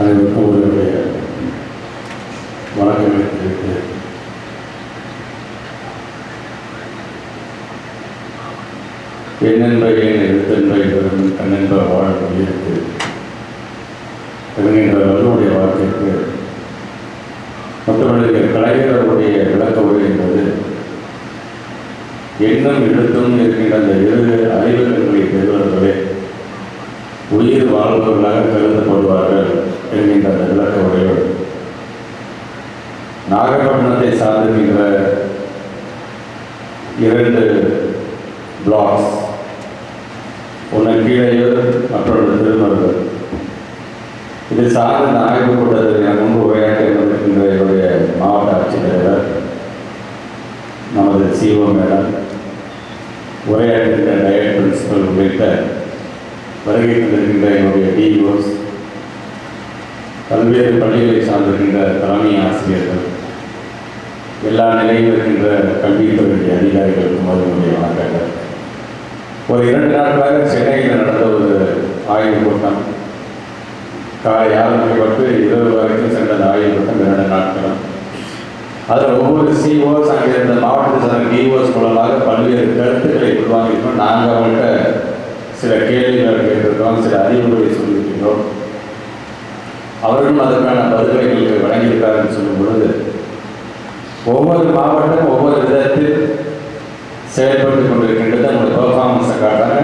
அனைவருக்கும் உங்களுடைய வணக்கங்களை தெரிவிக்கிறேன் என்னென்ப ஏன் எழுத்தென்ப பெரும் கண்ணென்ப வாழ வழியிருக்கு என்கின்ற வல்லுடைய வாழ்க்கைக்கு மற்றவர்களுக்கு கலைஞர்களுடைய விளக்க உரை என்பது எண்ணம் எழுத்தும் இருக்கின்ற அந்த இரு அறிவுகளை பெறுவர்களே உயிர் வாழ்பவர்களாக கருதப்படுவார்கள் என்கின்ற விளக்க உரையோடு. நாகப்பட்டினத்தை சார்ந்திருக்கின்ற இரண்டு பிளாக்ஸ் ஒன்று கீழையூர் மற்றொன்று திருமருகல் இது சார்ந்த இந்த ஆய்வு கூட்டத்தில் முன்பு உரையாற்றி வந்திருக்கின்ற என்னுடைய மாவட்ட ஆட்சித்தலைவர் நமது சிஓ மேடம் உரையாற்றுகின்ற டயட் பிரின்சிபல் உள்ளிட்ட வருகை தந்திருக்கின்ற என்னுடைய டிஓஸ் பல்வேறு பள்ளிகளை சார்ந்திருக்கின்ற தலைமை ஆசிரியர்கள் எல்லா நிலையில் இருக்கின்ற கல்வித்துறையுடைய அதிகாரிகளுக்கும் அதனுடைய வணக்கங்கள். ஒரு இரண்டு நாட்களாக சென்னையில் நடந்த ஒரு ஆய்வுக் கூட்டம். காலை ஆரம்பிக்கப்பட்டு இரவு வரைக்கும் சென்ற அந்த ஆய்வுக் கூட்டம் இரண்டு நாட்களும். அதில் ஒவ்வொரு சிஓஸ் அங்கே இருந்த மாவட்டத்தை சார்ந்த டிஓஸ் மூலமாக பல்வேறு கருத்துக்களை உருவாக்கியிருக்கோம் நாங்கள் அவங்கள்ட்ட சில கேள்விகள் கேட்டிருக்கிறோம் சில அறிவுரை சொல்லியிருக்கிறோம். அவர்களும் அதற்கான பதில்களை எங்களுக்கு வழங்கியிருக்காருன்னு சொல்லும் பொழுது ஒவ்வொரு மாவட்டம் ஒவ்வொரு விதத்தில் செயல்பட்டு கொண்டிருக்கின்றது. நம்முடைய பெர்ஃபார்மன்ஸை காட்டாங்க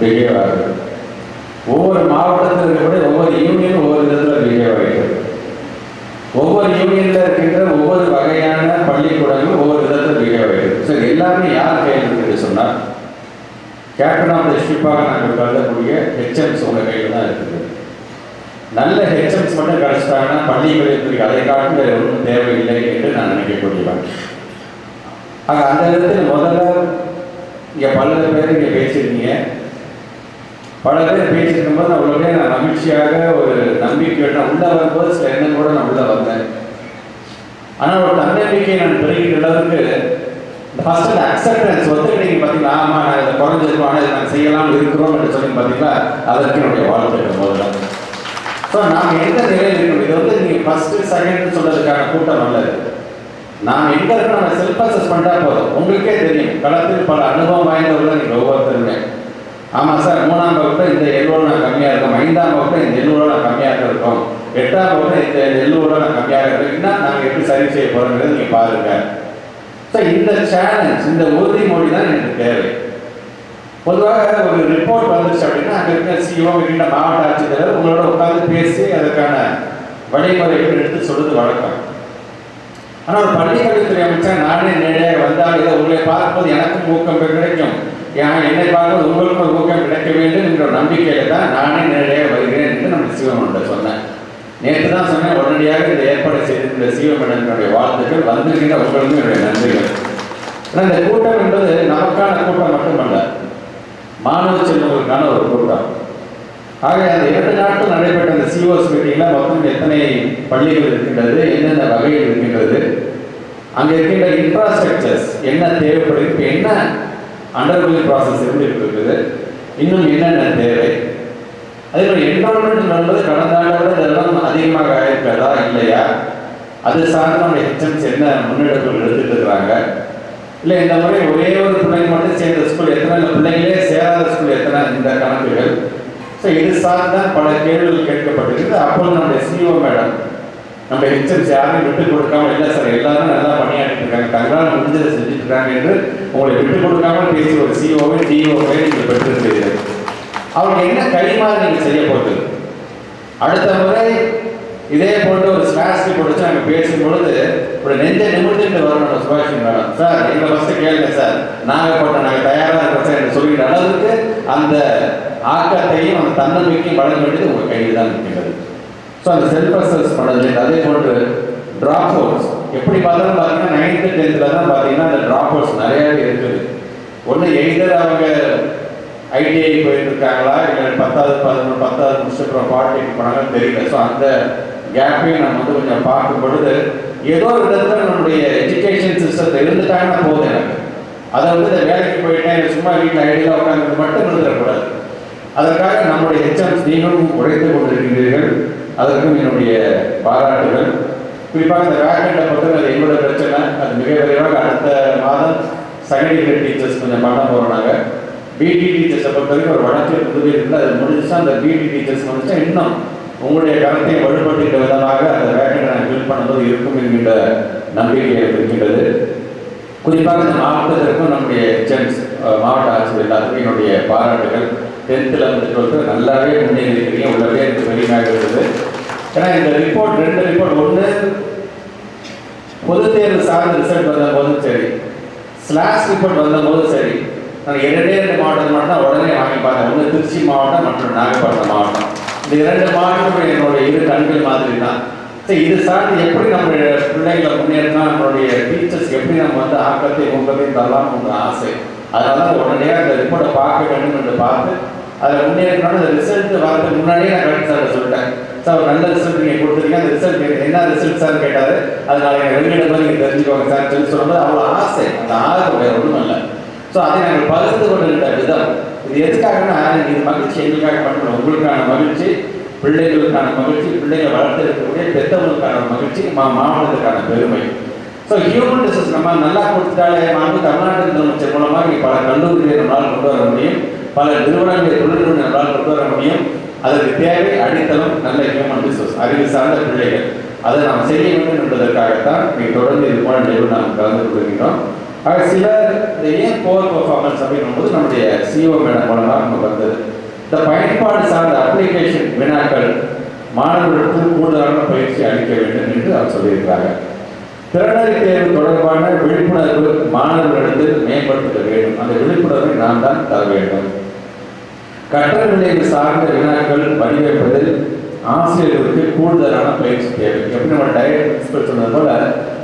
பிஹேவ் ஆகுது. ஒவ்வொரு மாவட்டத்தில் இருக்கக்கூடிய ஒவ்வொரு யூனியன் ஒவ்வொரு விதத்தில் பிஹேவ் ஆகிறது ஒவ்வொரு யூனியனில் இருக்கின்ற ஒவ்வொரு வகையான பள்ளிக்கூடங்களும் ஒவ்வொரு விதத்தில் பிஹேவ் ஆகிறது ஸோ எல்லாமே யார் கையில் இருக்குது சொன்னால் கேப்டன் ஆஃப் த ஷிப்பாக நாங்கள் கருதக்கூடிய ஹெச்எம்ஸ் உங்கள் கையில் தான் இருக்குது. நல்ல ஹெச்எம்ஸ் மட்டும் கிடச்சிட்டாங்கன்னா பள்ளிகளில் அதை காட்டும் வேறு ஒன்றும் தேவையில்லை என்று நான் நினைக்கக்கூடியவன் ஆக அந்த இடத்துல முதல்ல இங்கே பல பேர் இங்கே பேசியிருக்கீங்க பல பேர் பேசியிருக்கும் போது அவ்வளோ நான் மகிழ்ச்சியாக ஒரு நம்பிக்கையோட நான் உள்ளே வரும்போது சில எண்ணம் கூட நான் உள்ளே வந்தேன். ஆனால் ஒரு தன்னம்பிக்கை நான் பெருகிற அளவுக்கு ஃபர்ஸ்ட் அந்த அக்செப்டன்ஸ் ஒத்துக்கிட்டீங்க பார்த்தீங்களா ஆமாம் நான் இதை குறைஞ்சிருக்கோம் ஆனால் இதை நான் செய்யலாம்னு இருக்கிறோம் என்று சொல்லி பார்த்தீங்களா அதற்கு என்னுடைய வாழ்த்துக்கள் முதல்ல ஸோ நாம் எந்த நிலையில் இருக்கணும்? இது வந்து நீங்கள் ஃபஸ்ட்டு செகண்ட் சொல்றதுக்கான கூட்டம் நல்லது நாம் எங்கே இருக்கணும்? நம்ம செல்ஃப் அசஸ் பண்ணுறா போதும். உங்களுக்கே தெரியும். களத்தில் பல அனுபவம் வாய்ந்தவர்கள் நீங்கள் ஒவ்வொருத்தருமே. ஆமாம் சார் மூணாம் வகுப்பு இந்த எல்லோட நான் கம்மியாக இருக்கும். ஐந்தாம் வகுப்பு இந்த எல்லோட நான் கம்மியாக இருக்கும். எட்டாம் வகுப்பு இந்த எல்லோட நான் கம்மியாக இருக்கும். இன்னும் நாங்கள் எப்படி சரி செய்ய போகிறோங்கிறது நீங்கள் பாருங்கள் ஸோ இந்த சேலஞ்ச் இந்த உறுதிமொழி தான் எனக்கு தேவை. பொதுவாக ஒரு ரிப்போர்ட் வந்துச்சு அப்படின்னா அங்கே இருக்கிற சிஓ இருக்கின்ற மாவட்ட ஆட்சித்தலைவர் உங்களோட உட்காந்து பேசி அதற்கான வழிமுறைகள் எடுத்து சொல்வது வழக்கம். ஆனால் ஒரு பள்ளிக்கல்வித்துறை அமைச்சர் நானே நேரடியாக வந்தால் இதை உங்களை பார்க்கும்போது எனக்கும் ஊக்கம் கிடைக்கும். ஏன் என்னை பார்க்கும்போது உங்களுக்கும் ஊக்கம் கிடைக்க வேண்டும் என்ற ஒரு நம்பிக்கையில தான் நானே நேரடியாக வருகிறேன் என்று நம்ம சிவன் சொன்னேன். நேற்று தான் சொன்னேன் உடனடியாக இந்த ஏற்பாடு செய்திருக்கிற சிவமன்னனுடைய வாழ்த்துக்கள் வந்திருக்கின்ற உங்களுக்கும் என்னுடைய நன்றிகள். ஆனால் இந்த கூட்டம் என்பது நமக்கான கூட்டம் மட்டுமல்ல மாணவ செல்வங்களுக்கான ஒரு கூட்டம். ஆக அந்த இரண்டு நாட்கள் நடைபெற்ற அந்த சிஓஸ் மீட்டிங்கில் மொத்தம் எத்தனை பள்ளிகள் இருக்கின்றது என்னென்ன வகைகள் இருக்கின்றது அங்கே இருக்கின்ற இன்ஃப்ராஸ்ட்ரக்சர்ஸ் என்ன தேவைப்படுது இப்போ என்ன அண்டர்கோயிங் ப்ராசஸ் இருந்து இருக்குது இன்னும் என்னென்ன தேவை என்வரன்மெண்ட் என்பது கடந்த ஆண்டை விட இதெல்லாம் அதிகமாக ஆயிருக்கிறதா இல்லையா? அது சார்ந்த நம்ம ஹெச்எம்ஸ் என்ன முன்னெடுப்புகள் எடுத்துட்டு இருக்கிறாங்க இல்லை இந்த முறை ஒரே ஒரு பிள்ளைங்க மட்டும் சேர்ந்த ஸ்கூல் எத்தனை இல்லை பிள்ளைங்களே சேராத ஸ்கூல் எத்தனை இந்த கணக்குகள்? ஸோ இது சார்ந்தான் பல கேள்விகள் கேட்கப்பட்டிருக்கு. அப்போது நம்முடைய சிஓ மேடம் நம்ம ஹெச்எம்ஸ் யாரும் விட்டு கொடுக்காம இல்லை சார் எல்லாரும் நல்லா பணியாற்றிட்டு இருக்காங்க. தங்களால் முடிஞ்சதை செஞ்சுட்டு இருக்காங்க என்று உங்களை விட்டு கொடுக்காம பேசி ஒரு சிஓவை டிஓவை நீங்கள் பெற்றிருக்கிறீர்கள் அவங்க என்ன கைமாறு நீங்கள் செய்ய போகுது அடுத்த முறை இதே போட்டு ஒரு ஸ்லாஸ்டி கொடுத்து நாங்கள் பேசும் பொழுது ஒரு நெஞ்ச நிமிடத்துக்கு வரணும் சுபாஷ் மேடம் சார் எங்களை ஃபஸ்ட்டு கேளுங்க சார். நாங்கள் போட்டோம் நாங்கள் தயாராக இருக்கோம் சார் என்று சொல்லிக்கிற அளவுக்கு அந்த ஆக்கத்தையும் அந்த தன்னம்பிக்கையும் வழங்க வேண்டியது உங்கள் கையில் தான் இருக்கிறது ஸோ அந்த செல்ஃப் அசஸ் பண்ணது அதே போன்று ட்ராப் அவுட்ஸ் எப்படி பார்த்தாலும் பார்த்தீங்கன்னா நைன்த்து டென்த்தில் தான் பார்த்தீங்கன்னா அந்த ட்ராப் அவுட்ஸ் நிறையாவே இருக்குது. ஒன்று எய்தர் அவங்க ஐடிஐ இருக்காங்களா இல்லை பத்தாவது பதினொன்று பத்தாவது முடிச்சப்புறம் பாலிடெக்னிக் போனாங்கன்னு தெரியல. ஸோ அந்த கேப்பையும் நம்ம வந்து கொஞ்சம் பார்க்கும் பொழுது ஏதோ ஒரு விதத்தில் நம்மளுடைய எஜுகேஷன் சிஸ்டத்தில் இருந்துட்டாங்கன்னா போதும் எனக்கு. அதை வந்து இந்த வேலைக்கு போயிட்டேன் சும்மா வீட்டில் ஐடியில் உட்காந்து மட்டும் இருந்துடக்கூடாது. அதற்காக நம்முடைய எச்எம்ஸ் நீங்களும் உழைத்து கொண்டிருக்கிறீர்கள். அதற்கும் என்னுடைய பாராட்டுகள். குறிப்பாக இந்த வேக்கண்டை பொறுத்தவரை அது எங்களோட பிரச்சனை. அது மிக விரைவாக அடுத்த மாதம் செகண்ட் இயர் டீச்சர்ஸ் கொஞ்சம் பண்ண போகிறோம் நாங்கள் பிடி டீச்சர்ஸை பொறுத்த வரைக்கும் ஒரு வளர்ச்சி புதுவை இருக்குது அது முடிஞ்சுச்சா அந்த பிடி டீச்சர்ஸ் வந்துச்சா இன்னும் உங்களுடைய கருத்தை வலுப்படுத்துகிற விதமாக அந்த வேக்கண்டை நாங்கள் ஃபில் பண்ணும்போது இருக்கும் என்கின்ற நம்பிக்கை இருக்கின்றது. குறிப்பாக இந்த மாவட்டத்திற்கும் நம்முடைய ஜென்ஸ் மாவட்ட ஆட்சியர் எல்லாத்துக்கும் என்னுடைய பாராட்டுகள். டென்த்தில் வந்து டுவெல்த்து நல்லாவே முன்னேறியிருக்கிறீங்க உள்ளவே எனக்கு பெருமையாக இருந்தது ஏன்னா இந்த ரிப்போர்ட் ரெண்டு ரிப்போர்ட் ஒன்று பொது தேர்வு சார்ந்த ரிசல்ட் வந்தபோதும் சரி. ஸ்லாஷ் ரிப்போர்ட் வந்தபோது சரி. நான் இரண்டே ரெண்டு மாவட்டத்தில் மட்டும் உடனே வாங்கி பார்த்தேன் ஒன்று திருச்சி மாவட்டம் மற்றும் நாகப்பட்டினம் மாவட்டம். இந்த இரண்டு மாவட்டமும் என்னுடைய இரு கண்கள் மாதிரி தான். சரி இது சார்ந்து எப்படி நம்மளுடைய பிள்ளைகளை முன்னேறினா நம்மளுடைய டீச்சர்ஸ் எப்படி நம்ம வந்து ஆக்கத்தை ஊக்கத்தையும் தரலாம்னு ஆசை. அதனால தான் உடனடியாக அந்த ரிப்போர்ட்டை பார்க்க வேண்டும் என்று பார்த்து அதில் முன்னேறணும் அந்த ரிசல்ட் வரதுக்கு முன்னாடியே நான் கரெக்ட் சார் சொல்லிட்டேன். சார் ஒரு நல்ல ரிசல்ட் நீங்கள் கொடுத்துருக்கீங்க. அந்த ரிசல்ட் என்ன ரிசல்ட் சார் கேட்டார். அதனால எனக்கு வெளியிடும் போது நீங்கள் தெரிஞ்சுக்கோங்க சார் சொல்லி சொல்லும்போது அவ்வளோ ஆசை. அந்த ஆர்வம் வேறு ஒன்றும் இல்லை. ஸோ அதை நாங்கள் பகிர்ந்து கொண்டிருந்த விதம். இது எதுக்காகனா இது மகிழ்ச்சி. எங்களுக்காக பண்ணணும் உங்களுக்கான மகிழ்ச்சி பிள்ளைகளுக்கான மகிழ்ச்சி பிள்ளைகளை வளர்த்து இருக்கக்கூடிய பெற்றவங்களுக்கான மகிழ்ச்சி மா மாவட்டத்துக்கான பெருமை. ஸோ ஹியூமன் ரிசோர்ஸ் நம்ம நல்லா கொடுத்துட்டாலே வந்து தமிழ்நாட்டு முதலமைச்சர் மூலமாக இங்கே பல கல்லூரிகளை நம்மளால் கொண்டு வர முடியும். பல நிறுவனங்களை தொழில் நம்மளால் கொண்டு வர முடியும். அதற்கு தேவை அடித்தளம் நல்ல ஹியூமன் ரிசோர்ஸ் அறிவு சார்ந்த பிள்ளைகள். அதை நாம் செய்ய வேண்டும் என்பதற்காகத்தான் நீங்கள் தொடர்ந்து இது போன நிகழ்வு நாம் கலந்து கொள்கின்றோம். ஆக சிலர் ஏன் போர் பர்ஃபார்மன்ஸ் அப்படின்னும் போது நம்முடைய சிஓ மேடம் மூலமாக நமக்கு வந்தது இந்த பயன்பாடு சார்ந்த அப்ளிகேஷன் வினாக்கள் மாணவர்களுக்கு கூடுதலான பயிற்சி அளிக்க வேண்டும் என்று அவர் சொல்லியிருக்கிறாங்க திறனறி தேர்வு தொடர்பான விழிப்புணர்வு மாணவர்களிடத்தில் மேம்படுத்த வேண்டும். அந்த விழிப்புணர்வை நாம் தான் தர வேண்டும். கற்றல் விளைவு சார்ந்த வினாக்கள் வடிவமைப்பதில் ஆசிரியர்களுக்கு கூடுதலான பயிற்சி தேவை. எப்படி நம்ம டைரக்ட் பிரின்சிபல் சொன்னது போல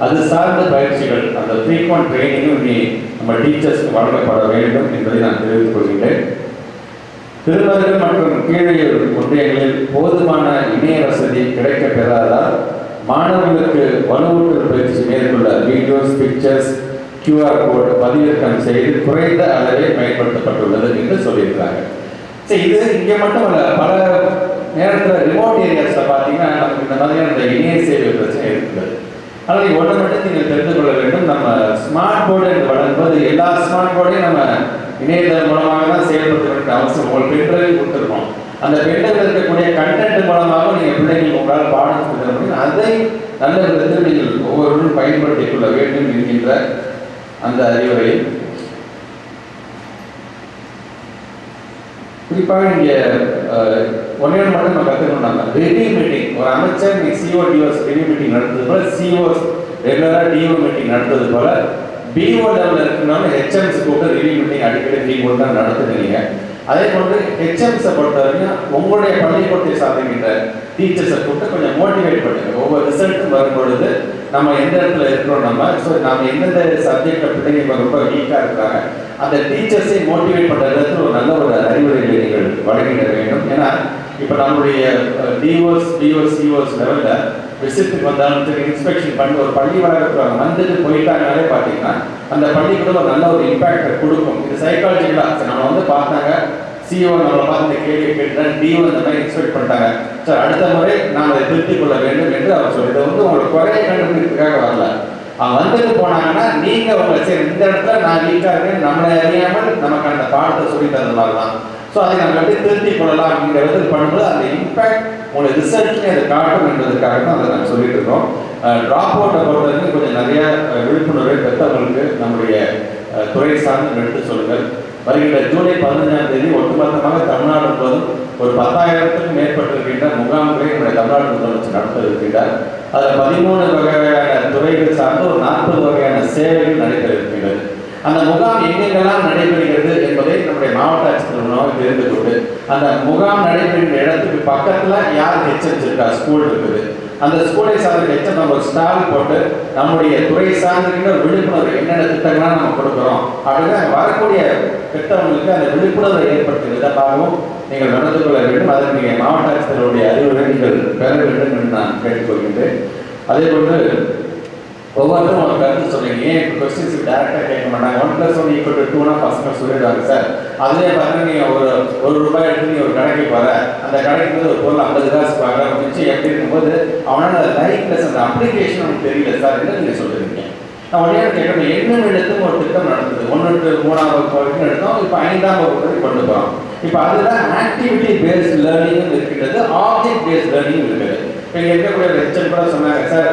அது சார்ந்த பயிற்சிகள் அந்த ஃப்ரீக்வெண்ட் ட்ரைனிங்கும் இனி நம்ம டீச்சர்ஸ்க்கு வழங்கப்பட வேண்டும் என்பதை நான் தெரிவித்துக் கொள்கின்றேன். திருமருகல் மற்றும் கீழையூர் ஒன்றியங்களில் போதுமான இணைய வசதி கிடைக்க பெறாததால் மாணவர்களுக்கு வலுவூட்டல் பயிற்சி மேற்கொள்ள வீடியோஸ் பிக்சர்ஸ் கியூஆர் கோடு பதிவிறக்கம் செய்து குறைந்த அளவே பயன்படுத்தப்பட்டுள்ளது என்று சொல்லியிருக்கிறாங்க சரி இது இங்கே மட்டும் இல்லை பல நேரத்தில் ரிமோட் ஏரியாஸில் பார்த்தீங்கன்னா நமக்கு இந்த மாதிரியான இந்த இணைய சேவை பிரச்சனை இருக்குது ஆனால் ஒன்று மட்டும் நீங்கள் தெரிந்து கொள்ள வேண்டும். நம்ம ஸ்மார்ட் போர்டு என்று வழங்கும்போது எல்லா ஸ்மார்ட் போர்டையும் நம்ம இணையதளம் மூலமாக தான் செயல்படுத்த வேண்டிய அவசியம். உங்கள் பென்ட்ரைவ் கொடுத்துருக்கோம். அந்த பென்ட்ரைவில் இருக்கக்கூடிய கண்டென்ட் மூலமாக நீங்கள் பிள்ளைகள் உங்களால் பாடம் சொல்லி முடியும். அதை நல்ல விதத்தில் நீங்கள் ஒவ்வொருவரும் பயன்படுத்திக் கொள்ள வேண்டும் என்கின்ற அந்த அறிவுரையில். குறிப்பாக இங்கே ஒன்னே மட்டும் நம்ம கற்றுக்கொண்டாங்க ரிவ்யூ மீட்டிங் ஒரு அமைச்சர் நீங்கள் சிஓ டிஓஸ் ரிவ்யூ மீட்டிங் நடந்தது போல சிஓஸ் ரெகுலராக டிஓ மீட்டிங் நடந்தது போல பிஓ லெவலில் இருக்கனால ஹெச்எம்ஸ் கூப்பிட்டு ரிவ்யூ மீட்டிங் அடிக்கடி பிஓ தான் நடத்துகிறீங்க அதே போன்று ஹெச்எம்ஸை பொறுத்த வரைக்கும் உங்களுடைய பள்ளிக்கூடத்தை சார்ந்துகின்ற டீச்சர்ஸை கூப்பிட்டு கொஞ்சம் மோட்டிவேட் பண்ணுங்க. ஒவ்வொரு ரிசல்ட்டும் வரும்பொழுது நம்ம எந்த இடத்துல இருக்கிறோம் நம்ம? ஸோ நம்ம எந்தெந்த சப்ஜெக்டில் பிள்ளைங்க இப்போ ரொம்ப வீக்காக இருக்காங்க? அந்த டீச்சர்ஸை மோட்டிவேட் பண்ணுறதுக்கு ஒரு நல்ல ஒரு அறிவுரைகளை நீங்கள் வழங்கிட வேண்டும். ஏன்னா இப்போ நம்மளுடைய டிஓஸ் டிஓஸ் சிஓஸ் லெவலில் விசிட்டுக்கு வந்தாலும் சரி இன்ஸ்பெக்ஷன் பண்ணி ஒரு பள்ளி வளர்க்குறாங்க வந்துட்டு போயிட்டாங்கனாலே பார்த்தீங்கன்னா அந்த பள்ளிக்கூட ஒரு நல்ல ஒரு இம்பாக்டை கொடுக்கும். இது சைக்காலஜிக்கலாக நம்ம வந்து பார்த்தாங்க. சிஓ நம்மளை பார்த்து கேள்வி கேட்டுட்டாங்க டிஓ இந்த மாதிரி எக்ஸ்பெக்ட் பண்ணிட்டாங்க. சார் அடுத்த முறை நாம் அதை திருத்திக் கொள்ள வேண்டும் என்று அவர் சொல்லி இதை வந்து உங்களுக்கு குறைய கண்டுபிடிக்கிறதுக்காக வரல. அவங்க வந்துட்டு போனாங்கன்னா நீங்க உங்களை சரி இந்த இடத்துல நான் வீக்கா இருக்கேன் நம்மளை அறியாமல் நமக்கு அந்த பாடத்தை சொல்லி தந்த மாதிரி தான் ஸோ அதை நம்ம எப்படி திருத்திக் கொள்ளலாம் அப்படிங்கிற விதத்தில் பண்ணும்போது அந்த இம்பாக்ட் உங்களுக்கு ரிசல்ட்லேயே அதை காட்டும் என்பதற்காக தான் அதை நாங்கள் சொல்லிட்டு இருக்கோம். ட்ராப் அவுட்டை பொறுத்த வரைக்கும் கொஞ்சம் நிறைய விழிப்புணர்வை பெற்றவங்களுக்கு நம்முடைய துறை சார்ந்து எடுத்து சொல்லுங்கள். வருகின்ற ஜூலை பதினஞ்சாம் தேதி ஒட்டுமொத்தமாக தமிழ்நாடு ஒரு பத்தாயிரத்துக்கும் மேற்பட்டிருக்கின்ற முகாம்களை நம்முடைய தமிழ்நாடு முதலமைச்சர் நடத்த இருக்கின்றார் அதில் பதிமூணு வகையான துறைகள் சார்ந்து ஒரு நாற்பது வகையான சேவைகள் நடைபெற இருக்கின்றது அந்த முகாம் எங்கெங்கெல்லாம் நடைபெறுகிறது என்பதை நம்முடைய மாவட்ட ஆட்சித்தலைவர் மூலமாக தெரிந்து கொண்டு அந்த முகாம் நடைபெறுகின்ற இடத்துக்கு பக்கத்தில் யார் ஹெச்எம்ஸ் இருக்கா ஸ்கூல் இருக்குது. அந்த ஸ்கூலை சார்ந்த ஹெச்எம் நம்ம ஸ்டால் போட்டு நம்முடைய துறை சார்ந்திருக்கிற விழிப்புணர்வு என்னென்ன திட்டங்கள்லாம் நம்ம கொடுக்குறோம் அப்படின்னு வரக்கூடிய திட்டங்களுக்கு அந்த விழிப்புணர்வை ஏற்படுத்தும் விதமாகவும் நீங்கள் நடந்து கொள்ள வேண்டும். அதற்கு நீங்கள் மாவட்ட ஆட்சித்தலைவருடைய அறிவுரை நீங்கள் பெற வேண்டும் என்று நான் கேட்டுக்கொள்கின்றேன். அதே போன்று ஒவ்வொருத்தரும் ஒரு கருத்து சொல்றீங்க. ஏன் இப்போ கொஸ்டின்ஸ் டேரெக்டாக கேட்க மாட்டாங்க? ஒன் பிளஸ் ஒன் ஈக்குவல் டூனா பசங்க சொல்லிடுவாங்க சார். அதுலேயே பார்த்தீங்கன்னா நீங்கள் ஒரு ஒரு ரூபாய் எடுத்து நீ ஒரு கடைக்கு போகிற அந்த கடைக்கு வந்து ஒரு பொருள் ஐம்பது காசு பார்க்குற அப்படின்னு எப்படி இருக்கும்போது அவனால லைஃப்லெஸ் அந்த அப்ளிகேஷன் அவனுக்கு தெரியல சார் என்ன நீங்கள் சொல்லுறீங்க நான் உடனே கேட்கணும் எண்ணம் எடுத்தும் ஒரு திட்டம் நடந்தது ஒன்று டு மூணாம் வகுப்பு வரைக்கும் எடுத்தோம் இப்போ ஐந்தாம் வகுப்பு வரைக்கும் கொண்டு போகிறோம் இப்போ அதில் ஆக்டிவிட்டி பேஸ்ட் லேர்னிங் இருக்கின்றது ஆப்ஜெக்ட் பேஸ்ட் லேர்னிங் இருக்கிறது இப்போ இங்கே இருக்கக்கூடிய லெக்சர் கூட சொன்னாங்க சார்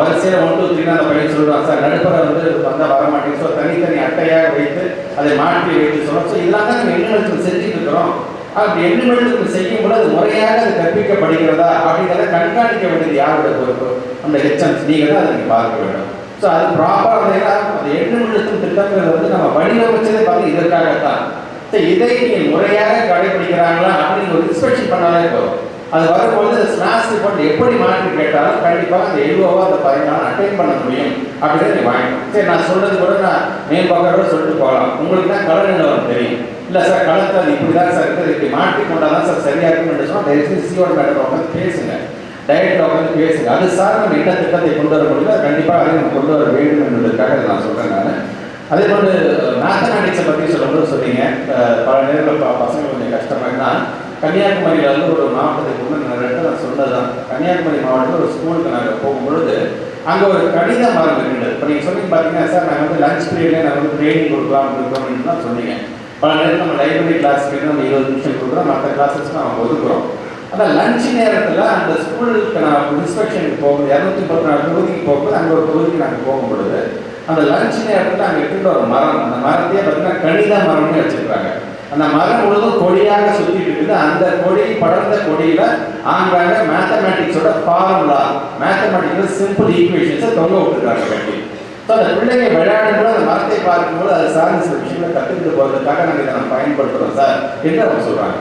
வரிசையாக ஒன் டூ த்ரீனா அந்த பையன் சொல்லுவாங்க சார் நடுப்பரை வந்து வந்தால் வர மாட்டேங்குது ஸோ தனித்தனி அட்டையாக வைத்து அதை மாற்றி வைத்து சொல்லுவோம் ஸோ இதெல்லாம் தான் நம்ம எண்ணெழுத்து செஞ்சுட்டு இருக்கிறோம். அப்படி எண்ணெழுத்து செய்யும் போது அது முறையாக அது கற்பிக்கப்படுகிறதா அப்படிங்கிறத கண்காணிக்க வேண்டியது யாரோட பொறுப்பு? அந்த ஹெச்எம்ஸ் நீங்கள் தான் அதை நீங்கள் பார்க்க வேண்டும். ஸோ அது ப்ராப்பராக வந்தீங்கன்னா அந்த எண்ணெழுத்தும் திட்டங்கிறது வந்து நம்ம வடிவமைச்சதே பார்த்து இதற்காகத்தான். ஸோ இதை நீங்கள் முறையாக கடைபிடிக்கிறாங்களா அப்படின்னு ஒரு இன்ஸ்பெக்ஷன் பண்ணாலே போதும். அது வரும்பொழுது ஸ்லாஷ் ரிப்போர்ட் எப்படி மாற்றி கேட்டாலும் கண்டிப்பாக அந்த எழுபவோ அந்த பதினாலு அட்டைன் பண்ண முடியும் அப்படின்னு நீ வாங்கிக்கணும் சரி நான் சொல்றது கூட நான் மேல் சொல்லிட்டு போகலாம். உங்களுக்கு தான் கலர் நிலவரம் தெரியும். இல்லை சார் கலத்தை அது இப்படி தான் சார் இருக்குது. இப்படி மாற்றி கொண்டால் தான் சார் சரியாக இருக்குன்னு சொன்னால் தயவுசெய்து சிஓட மேடம் உட்காந்து பேசுங்க. டயட்டில் உட்காந்து பேசுங்க. அது சார் நம்ம என்ன திட்டத்தை கொண்டு வர முடியல கண்டிப்பாக அதை நம்ம கொண்டு வர வேண்டும் என்பதற்காக நான் சொல்கிறேன் நான். அதே போல மேத்தமேட்டிக்ஸை பற்றி சொல்லும்போது சொன்னீங்க. பல நேரங்களில் பசங்க கொஞ்சம் கஷ்டமாக தான் கன்னியாகுமரியில் வந்து ஒரு மாவட்டத்துக்கு முன்னே நான் ரெண்டு நான் சொன்னதுதான். கன்னியாகுமரி மாவட்டத்தில் ஒரு ஸ்கூலுக்கு நாங்கள் போகும்பொழுது அங்கே ஒரு கடித மரம் இருக்கின்றது இப்போ நீங்கள் சொன்னீங்க பார்த்தீங்கன்னா சார் நாங்கள் வந்து லஞ்ச் பீரியடில் நாங்கள் வந்து ட்ரைனிங் கொடுக்கலாம் இருக்கோம் அப்படின்னு தான் சொன்னீங்க. பல நேரம் நம்ம லைப்ரரி கிளாஸ்க்கு நம்ம இருபது நிமிஷம் கொடுக்குறோம். மற்ற கிளாஸஸ்க்கு நம்ம ஒதுக்குறோம். ஆனால் லஞ்ச் நேரத்தில் அந்த ஸ்கூலுக்கு நான் இன்ஸ்பெக்ஷனுக்கு போகும்போது இரநூத்தி பத்து நாலு தொகுதிக்கு போகும்போது அங்கே ஒரு தொகுதிக்கு நாங்கள் போகும்பொழுது அந்த லஞ்ச் நேரத்தில் அங்கே இருக்கின்ற ஒரு மரம் அந்த மரத்தையே பார்த்தீங்கன்னா கணித மரம்னு வச்சுருக்காங்க அந்த மரம் முழுவதும் கொடியாக சுற்றிட்டு இருக்குது. அந்த கொடி படர்ந்த கொடியில ஆங்காங்க மேத்தமேட்டிக்ஸோட ஃபார்முலா மேத்தமேட்டிக்ஸ் சிம்பிள் ஈக்குவேஷன்ஸை தொங்க விட்டுருக்காங்க வேண்டி ஸோ அந்த பிள்ளைங்க விளையாடும்போது அந்த மரத்தை பார்க்கும்போது அது சார்ந்த சில விஷயங்களை கற்றுக்கிட்டு போகிறதுக்காக நாங்கள் இதை நம்ம பயன்படுத்துகிறோம் சார் என்று அவங்க சொல்கிறாங்க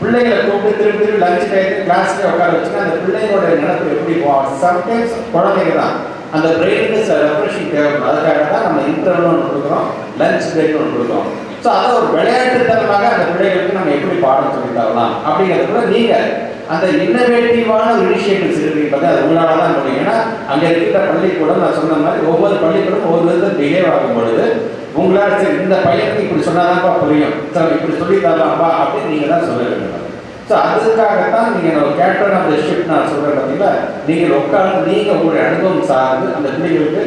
பிள்ளைங்களை கூப்பிட்டு திரும்பி திரும்பி லஞ்ச் டயத்து கிளாஸ்ல உட்கார வச்சுன்னா அந்த பிள்ளைங்களோட நினைப்பு எப்படி போகும்? சம்டைம்ஸ் குழந்தைங்க தான். அந்த பிரெயினுக்கு ரெஃப்ரெஷிங் தேவைப்படும். அதுக்காக தான் நம்ம இன்டர்வல் ஒன்று கொடுக்குறோம் லஞ்ச் பிரேக் ஒன்று கொடுக்குறோம். ஸோ அதை ஒரு விளையாட்டுத்தனமாக அந்த பிள்ளைகளுக்கு நம்ம எப்படி பாடம் சொல்லி தரலாம் அப்படிங்கிறது கூட நீங்கள் அந்த இன்னோவேட்டிவான ஒரு இனிஷியேட்டிவ்ஸ் பார்த்தா அது உங்களால தான் முடியும். ஏன்னா அங்கே இருக்கிற பள்ளிக்கூடம் நான் சொன்ன மாதிரி ஒவ்வொரு பள்ளிக்கூடம் ஒவ்வொரு விதத்தில் பிஹேவ் ஆகும் பொழுது உங்களால் சரி இந்த பையனுக்கு இப்படி சொன்னாதான்ப்பா புரியும். சார் இப்படி சொல்லி தரலாம்ப்பா அப்படின்னு நீங்கள் தான் சொல்ல வேண்டும். ஸோ அதுக்காகத்தான் நீங்கள் ஒரு கேப்டன் ஆஃப் த ஷிப் நான் சொல்கிறேன் பார்த்தீங்களா? நீங்கள் உட்காந்து நீங்கள் உங்களுடைய அனுபவம் சார்ந்து அந்த பிள்ளைகளுக்கு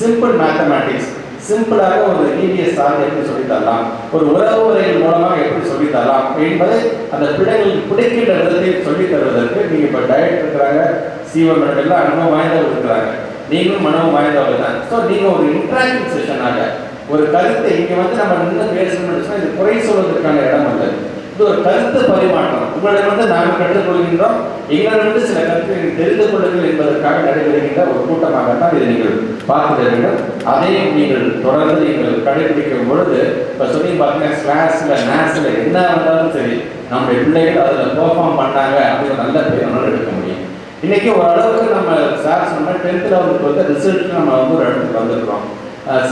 சிம்பிள் மேத்தமேட்டிக்ஸ் சிம்பிளாக ஒரு இபிஎஸ் சார்ந்து எப்படி சொல்லித்தரலாம் ஒரு உறவு முறையின் மூலமாக எப்படி சொல்லித் தரலாம்? என்பதை அந்த பிள்ளைகளுக்கு பிடிக்கின்ற விதத்தில் சொல்லித் தருவதற்கு நீங்கள் இப்போ டயட் இருக்கிறாங்க. சீவன் எல்லாம் அனுபவம் வாய்ந்தவர் இருக்கிறாங்க. நீங்களும் மனமும் வாய்ந்தவர் தான். ஸோ நீங்கள் ஒரு இன்ட்ராக்டிவ் செஷனாக ஒரு கருத்தை இங்கே வந்து நம்ம நின்று பேசணும்னு சொன்னால் இது குறை சொல்வதற்கான இடம் அல்ல. இது ஒரு கருத்து பரிமாற்றம். உங்களிடம் வந்து நாங்கள் கற்றுக்கொள்கின்றோம். எங்களிடம் சில கருத்துக்களை தெரிந்து கொள்ளுங்கள் என்பதற்காக நடைபெறுகின்ற ஒரு கூட்டமாகத்தான் இதை நீங்கள் பார்த்து வேண்டும் அதையும் நீங்கள் தொடர்ந்து நீங்கள் கடைபிடிக்கும் பொழுது இப்போ சொல்லி பார்த்தீங்கன்னா ஸ்லாஸில் நேஸில் என்ன வந்தாலும் சரி நம்முடைய பிள்ளைகள் அதில் பெர்ஃபார்ம் பண்ணாங்க அப்படின்னு நல்ல பேர் எடுக்க முடியும். இன்னைக்கு ஓரளவுக்கு நம்ம சார் சொன்ன டென்த்தில் அவருக்கு வந்து ரிசல்ட் நம்ம வந்து ஒரு இடத்துக்கு வந்துருக்கிறோம்.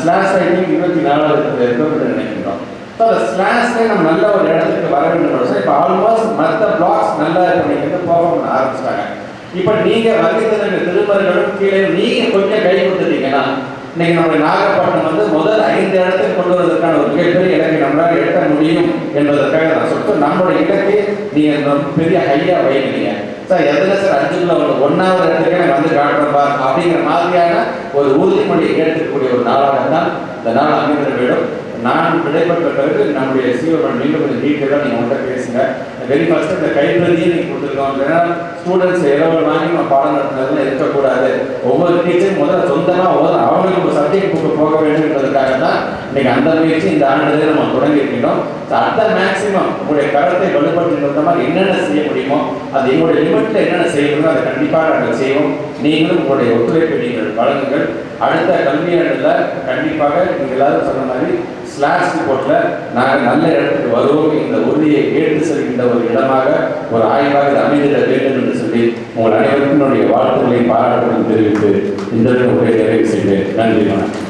ஸ்லாஷ் ரைட்டிங் இருபத்தி நாலாவது இருக்கோம்னு நினைக்கின்றோம். ஸோ அந்த ஸ்லாஷ்லேயே நம்ம நல்ல ஒரு இடத்துக்கு வர வேண்டும் இப்போ ஆல்மோஸ்ட் மற்ற பிளாக்ஸ் நல்லா இருக்கிறவங்க பெர்ஃபார்ம் பண்ண ஆரம்பிச்சிட்டாங்க. இப்போ நீங்கள் வருகிறது திருமர்களும் கீழே நீங்கள் கொஞ்சம் கை கொடுத்துட்டீங்கன்னா இன்னைக்கு நம்முடைய நாகப்பட்டினம் வந்து முதல் ஐந்து இடத்துக்கு கொண்டு வருவதற்கான ஒரு மிகப்பெரிய இலக்கை நம்மளால் எட்ட முடியும் என்பதற்காக நான் சொல்லிட்டு நம்மளுடைய இலக்கை நீங்கள் பெரிய ஹையாக வைக்கிறீங்க. சார் எதில் சார் அஞ்சுக்குள்ள ஒரு ஒன்றாவது இடத்துக்கு நான் வந்து காட்டுறப்பா அப்படிங்கிற மாதிரியான ஒரு உறுதிமொழியை கேட்டுக்கக்கூடிய ஒரு நாளாக தான் இந்த நாள் அமைந்திட வேண்டும். நான் விடைபெற்ற பிறகு நம்முடைய சிஓ நீங்கள் கொஞ்சம் டீட்டெயிலாக நீங்கள் உங்கள்கிட்ட பேசுங்க. வெரி ஃபர்ஸ்ட் இந்த கைப்பிரதியை நீங்கள் கொடுத்துருக்கோம் இல்லைன்னா ஸ்டூடெண்ட்ஸ் இரவு வாங்கி நம்ம பாடம் நடத்துனதுல இருக்கக்கூடாது. ஒவ்வொரு டீச்சரும் முதல்ல சொந்தமாக ஒவ்வொரு அவங்களுக்கு ஒரு சப்ஜெக்ட் புக்கு போக வேண்டும் தான் இன்னைக்கு அந்த முயற்சி இந்த ஆண்டுலேயே நம்ம தொடங்கி இருக்கின்றோம். ஸோ அந்த மேக்ஸிமம் உங்களுடைய கருத்தை வலுப்படுத்துகின்ற மாதிரி என்னென்ன செய்ய முடியுமோ அது எங்களுடைய லிமிட்டில் என்னென்ன செய்யணுமோ அதை கண்டிப்பாக நாங்கள் செய்வோம். நீங்களும் உங்களுடைய ஒத்துழைப்பை நீங்கள் வழங்குங்கள். அடுத்த கல்வியாண்டில் கண்டிப்பாக நீங்கள் எல்லாரும் சொன்ன மாதிரி ஸ்லாஷ் ரிப்போர்ட்டில் நாங்கள் நல்ல இடத்துக்கு வருவோம் இந்த உறுதியை கேட்டு செல்கின்ற ஒரு ஒரு இடமாக ஒரு ஆய்வாக இது அமைந்திட வேண்டும் என்று சொல்லி உங்கள் அனைவருக்கும் என்னுடைய வாழ்த்துக்களையும் பாராட்டுகளையும் தெரிவித்து இந்த உரையை நிறைவு செய்கிறேன் நன்றி வணக்கம்.